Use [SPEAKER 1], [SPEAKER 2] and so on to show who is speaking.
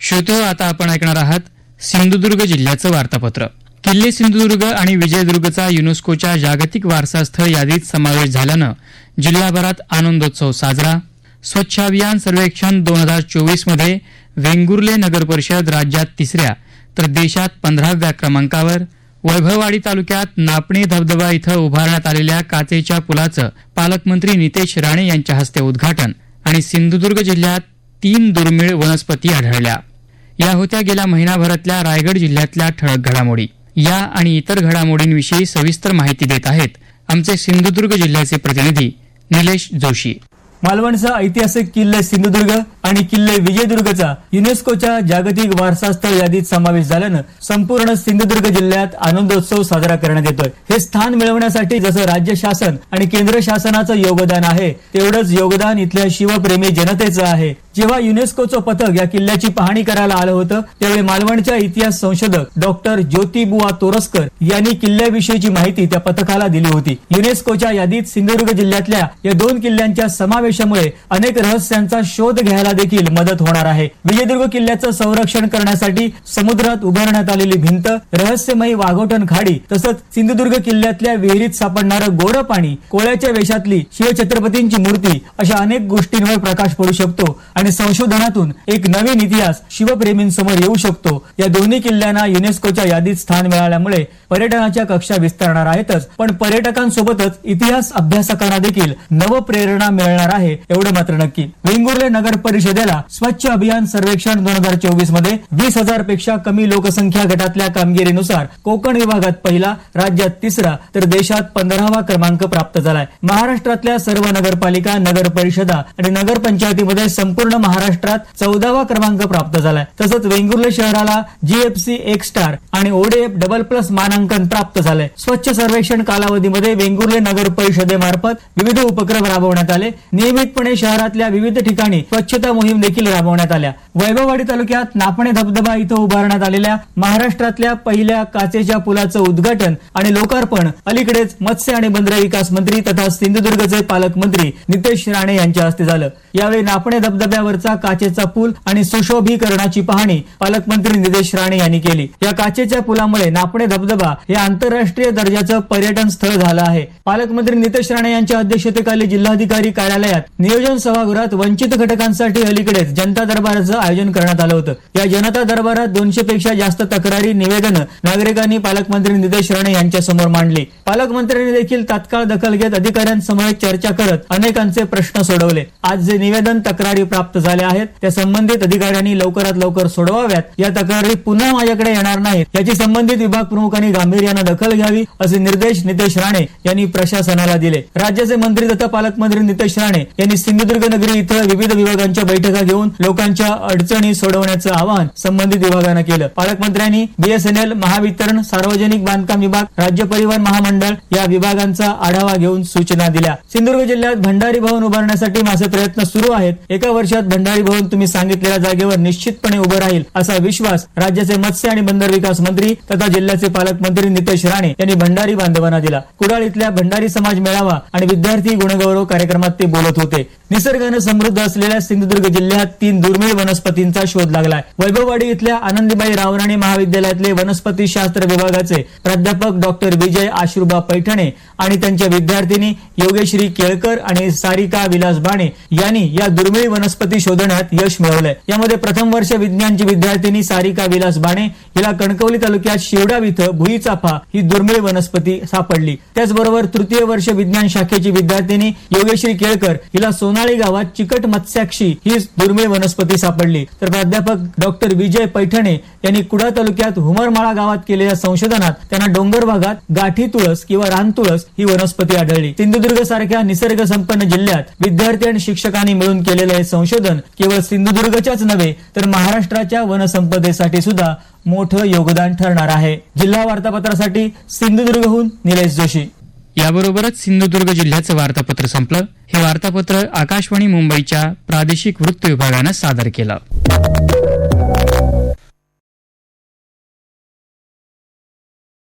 [SPEAKER 1] श्रोतो हो, आता आपण ऐकणार आहात सिंधुदुर्ग जिल्ह्याचं वार्तापत्र. किल्ले सिंधुदुर्ग आणि विजयदुर्गचा युनेस्कोच्या जागतिक वारसास्थळ यादीत समावेश झाल्यानं जिल्हाभरात आनंदोत्सव साजरा. स्वच्छ अभियान सर्वेक्षण दोन हजार चोवीसमध्ये वेंगुर्ले नगर परिषद राज्यात तिसऱ्या तर देशात पंधराव्या क्रमांकावर. वैभववाडी तालुक्यात नापणे धबधबा इथं उभारण्यात आलेल्या काचेच्या पुलाचं पालकमंत्री नितेश राणे यांच्या हस्ते उद्घाटन आणि सिंधुदुर्ग जिल्ह्यात तीन दुर्मिळ वनस्पती आढळल्या. या होत्या गेल्या महिनाभरातल्या रायगड जिल्ह्यातल्या ठळक घडामोडी. या आणि इतर घडामोडींविषयी सविस्तर माहिती देत आहेत आमचे सिंधुदुर्ग जिल्ह्याचे प्रतिनिधी निलेश जोशी.
[SPEAKER 2] मालवणचा ऐतिहासिक किल्ले सिंधुदुर्ग आणि किल्ले विजयदुर्गचा युनेस्कोच्या जागतिक वारसास्थळ यादीत समावेश झाल्यानं संपूर्ण सिंधुदुर्ग जिल्ह्यात आनंदोत्सव साजरा करण्यात येतोय. हे स्थान मिळवण्यासाठी जसं राज्य शासन आणि केंद्र शासनाचं योगदान आहे तेवढंच योगदान इथल्या शिवप्रेमी जनतेचं आहे. जेव्हा युनेस्कोचं पथक या किल्ल्याची पाहणी करायला आलं होतं त्यावेळी मालवणच्या इतिहास संशोधक डॉक्टर ज्योतिबुवा तोरसकर यांनी किल्ल्याविषयीची माहिती त्या पथकाला दिली होती. युनेस्कोच्या यादीत सिंधुदुर्ग जिल्ह्यातल्या या दोन किल्ल्यांच्या समावेशामुळे अनेक रहस्यांचा शोध घ्यायला देखील मदत होणार आहे. विजयदुर्ग किल्ल्याचं संरक्षण करण्यासाठी समुद्रात उभारण्यात आलेली भिंत रहस्यमयी वाघोटन खाडी तसंच सिंधुदुर्ग किल्ल्यातल्या विहिरीत सापडणारं गोरं पाणी कोळ्याच्या वेशातली शिवछत्रपतींची मूर्ती अशा अनेक गोष्टींवर प्रकाश पडू शकतो आणि संशोधनातून एक नवीन इतिहास शिवप्रेमींसमोर येऊ शकतो. या दोन्ही किल्ल्यांना युनेस्कोच्या यादीत स्थान मिळाल्यामुळे पर्यटनाच्या कक्षा विस्तारणार आहेतच. पण पर्यटकांसोबतच इतिहास अभ्यासकांना देखील नवप्रेरणा मिळणार आहे एवढं मात्र नक्की. वेंगुर्ले नगर परिषदेला स्वच्छ अभियान सर्वेक्षण दोन हजार चोवीसमध्ये वीस हजारपेक्षा कमी लोकसंख्या गटातल्या कामगिरीनुसार कोकण विभागात पहिला राज्यात तिसरा तर देशात पंधरावा क्रमांक प्राप्त झालाय. महाराष्ट्रातल्या सर्व नगरपालिका नगर परिषदा आणि नगरपंचायतीमध्ये संपूर्ण संपूर्ण महाराष्ट्रात चौदावा क्रमांक प्राप्त झालाय. तसंच वेंगुर्ले शहराला जीएफसी एक स्टार आणि ओडीएफ डबल प्लस मानांकन प्राप्त झालंय. स्वच्छ सर्वेक्षण कालावधीमध्ये वेंगुर्ले नगर परिषदेमार्फत विविध उपक्रम राबवण्यात आले. नियमितपणे शहरातल्या विविध ठिकाणी स्वच्छता मोहीम देखील राबवण्यात आल्या. वैभववाडी तालुक्यात नापणे धबधबा इथं उभारण्यात आलेल्या महाराष्ट्रातल्या पहिल्या काचेच्या पुलाचं उद्घाटन आणि लोकार्पण अलीकडेच मत्स्य आणि बंदर विकास मंत्री तथा सिंधुदुर्गचे पालकमंत्री नितेश राणे यांच्या हस्ते झालं. यावेळी नापणे धबधब्यावरचा काचेचा पूल आणि सुशोभीकरणाची पाहणी पालकमंत्री नितेश राणे यांनी केली. या काचेच्या पुलामुळे नापणे धबधबा हे आंतरराष्ट्रीय दर्जाचं पर्यटन स्थळ झालं आहे. पालकमंत्री नितेश राणे यांच्या अध्यक्षतेखाली जिल्हाधिकारी कार्यालयात नियोजन सभागृहात वंचित घटकांसाठी अलीकडेच जनता दरबाराचं आयोजन करण्यात आलं होतं. या जनता दरबारात दोनशे पेक्षा जास्त तक्रारी निवेदन नागरिकांनी पालकमंत्री नितेश राणे यांच्या समोर मांडली. पालकमंत्र्यांनी देखील तात्काळ दखल घेत अधिकाऱ्यांसमोर चर्चा करत अनेकांचे प्रश्न सोडवले. आज जे निवेदन तक्रारी प्राप्त झाल्या आहेत. त्या संबंधित अधिकाऱ्यांनी लवकरात लवकर सोडवाव्यात. या तक्रारी पुन्हा माझ्याकडे येणार नाहीत. याची संबंधित विभाग प्रमुखांनी गांभीर्यानं दखल घ्यावी असे निर्देश नितेश राणे यांनी प्रशासनाला दिले. राज्याचे मंत्री तथा पालकमंत्री नितेश राणे यांनी सिंधुदुर्ग नगरी इथं विविध विभागांच्या बैठका घेऊन लोकांच्या अडचणी सोडवण्याचं आवाहन संबंधित विभागानं केलं. पालकमंत्र्यांनी बीएसएनएल महावितरण सार्वजनिक बांधकाम विभाग राज्य परिवहन महामंडळ या विभागांचा आढावा घेऊन सूचना दिल्या. सिंधुदुर्ग जिल्ह्यात भंडारी भवन उभारण्यासाठी माझे प्रयत्न सुरू आहेत. एका वर्षात भविष्यात भंडारी भवन तुम्ही सांगितलेल्या जागेवर निश्चितपणे उभं राहील असा विश्वास राज्याचे मत्स्य आणि बंदर विकास मंत्री तथा जिल्ह्याचे पालकमंत्री नितेश राणे यांनी भंडारी बांधवांना दिला. कुडाळ इथल्या भंडारी समाज मेळावा आणि विद्यार्थी गुणगौरव कार्यक्रमात ते बोलत होते. निसर्गाने समृद्ध असलेल्या सिंधुदुर्ग जिल्ह्यात तीन दुर्मिळ वनस्पतींचा शोध लागलाय. वैभववाडी इथल्या आनंदीबाई रावराणे महाविद्यालयातले वनस्पती शास्त्र विभागाचे प्राध्यापक डॉक्टर विजय आश्रुबा पैठणे आणि त्यांच्या विद्यार्थिनी योगेश्री केळकर आणि सारिका विलास बाणे यांनी या दुर्मिळ वनस्पती शोधण्यात यश मिळवलंय. यामध्ये प्रथम वर्ष विज्ञानची विद्यार्थिनी सारिका विलास बाणे हिला कणकवली तालुक्यात शिवडाव इथं भुईचाफा ही दुर्मिळ वनस्पती सापडली. त्याचबरोबर तृतीय वर्ष विज्ञान शाखेची विद्यार्थिनी योगेश्री केळकर हिला सोनाळी गावात चिकट मत्स्याक्षी ही दुर्मिळ वनस्पती सापडली. तर प्राध्यापक डॉक्टर विजय पैठणे यांनी कुडा तालुक्यात हुमरमाळा गावात केलेल्या संशोधनात त्यांना डोंगर भागात गाठी तुळस किंवा रान तुळस ही वनस्पती आढळली. सिंधुदुर्ग सारख्या निसर्ग संपन्न जिल्ह्यात विद्यार्थी आणि शिक्षकांनी मिळून केलेलं हे संशोधन केवळ सिंधुदुर्गच्याच नव्हे तर महाराष्ट्राच्या वनसंपदेसाठी सुद्धा मोठं योगदान ठरणार आहे. जिल्हा वार्तापत्रासाठी सिंधुदुर्गहून निलेश जोशी.
[SPEAKER 1] याबरोबरच सिंधुदुर्ग जिल्ह्याचं वार्तापत्र संपलं. हे वार्तापत्र आकाशवाणी मुंबईच्या प्रादेशिक वृत्त विभागानं सादर केलं.